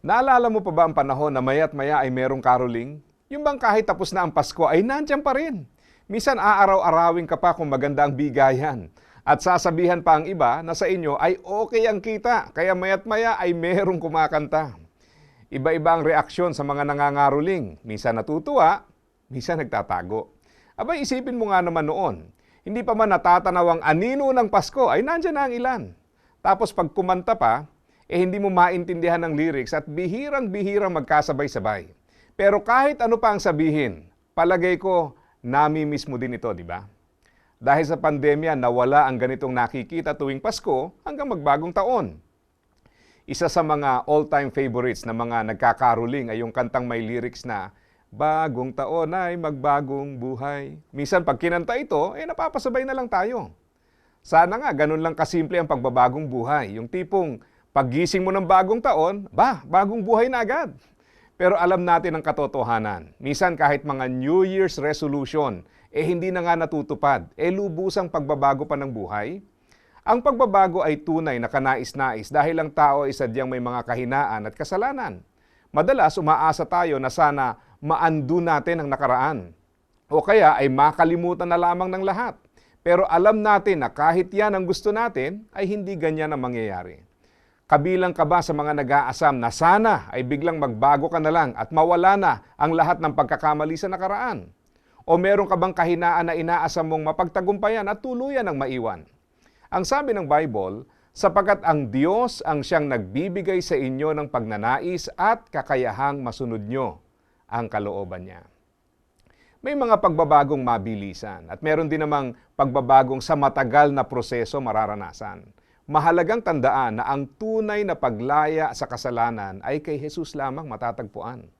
Naalala mo pa ba ang panahon na maya't maya ay merong caroling? Yung bang kahit tapos na ang Pasko ay nandyan pa rin. Minsan aaraw-arawin ka pa kung maganda ang bigayan. At sasabihan pa ang iba na sa inyo ay okay ang kita, kaya maya't maya ay merong kumakanta. Iba-iba ang reaksyon sa mga nangangaroling. Minsan natutuwa, minsan nagtatago. Abay, isipin mo nga naman noon, hindi pa man natatanaw ang anino ng Pasko, ay nandyan na ang ilan. Tapos pag kumanta pa, eh hindi mo maintindihan ang lyrics at bihirang-bihirang magkasabay-sabay. Pero kahit ano pa ang sabihin, palagay ko, nami-miss mo din ito, di ba? Dahil sa pandemya, nawala ang ganitong nakikita tuwing Pasko hanggang magbagong taon. Isa sa mga all-time favorites na mga nagkakaroling ay yung kantang may lyrics na Bagong taon ay magbagong buhay. Minsan pag kinanta ito, eh napapasabay na lang tayo. Sana nga ganun lang kasimple ang pagbabagong buhay. Yung tipong paggising mo ng bagong taon, ba, bagong buhay na agad. Pero alam natin ang katotohanan. Minsan kahit mga New Year's resolution, eh hindi na nga natutupad, eh lubusang pagbabago pa ng buhay. Ang pagbabago ay tunay na kanais-nais dahil ang tao ay sadyang may mga kahinaan at kasalanan. Madalas umaasa tayo na sana maando natin ang nakaraan. O kaya ay makalimutan na lamang ng lahat. Pero alam natin na kahit yan ang gusto natin, ay hindi ganyan ang mangyayari. Kabilang ka ba sa mga nag-aasam na sana ay biglang magbago ka na lang at mawala na ang lahat ng pagkakamali sa nakaraan? O meron ka bang kahinaan na inaasam mong mapagtagumpayan at tuluyan ang maiwan? Ang sabi ng Bible, sapagkat ang Diyos ang siyang nagbibigay sa inyo ng pagnanais at kakayahang masunod nyo ang kalooban niya. May mga pagbabagong mabilisan at meron din namang pagbabagong sa matagal na proseso mararanasan. Mahalagang tandaan na ang tunay na paglaya sa kasalanan ay kay Jesus lamang matatagpuan.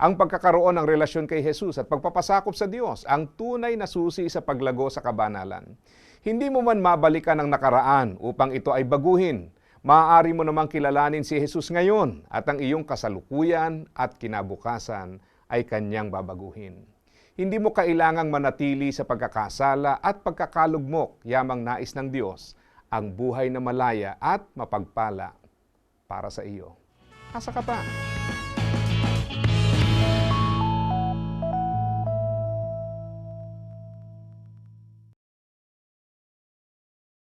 Ang pagkakaroon ng relasyon kay Jesus at pagpapasakop sa Diyos ang tunay na susi sa paglago sa kabanalan. Hindi mo man mabalikan ang nakaraan upang ito ay baguhin. Maaari mo namang kilalanin si Jesus ngayon at ang iyong kasalukuyan at kinabukasan ay kanyang babaguhin. Hindi mo kailangang manatili sa pagkakasala at pagkakalugmok, yamang nais ng Diyos, ang buhay na malaya at mapagpala para sa iyo. Asa ka pa?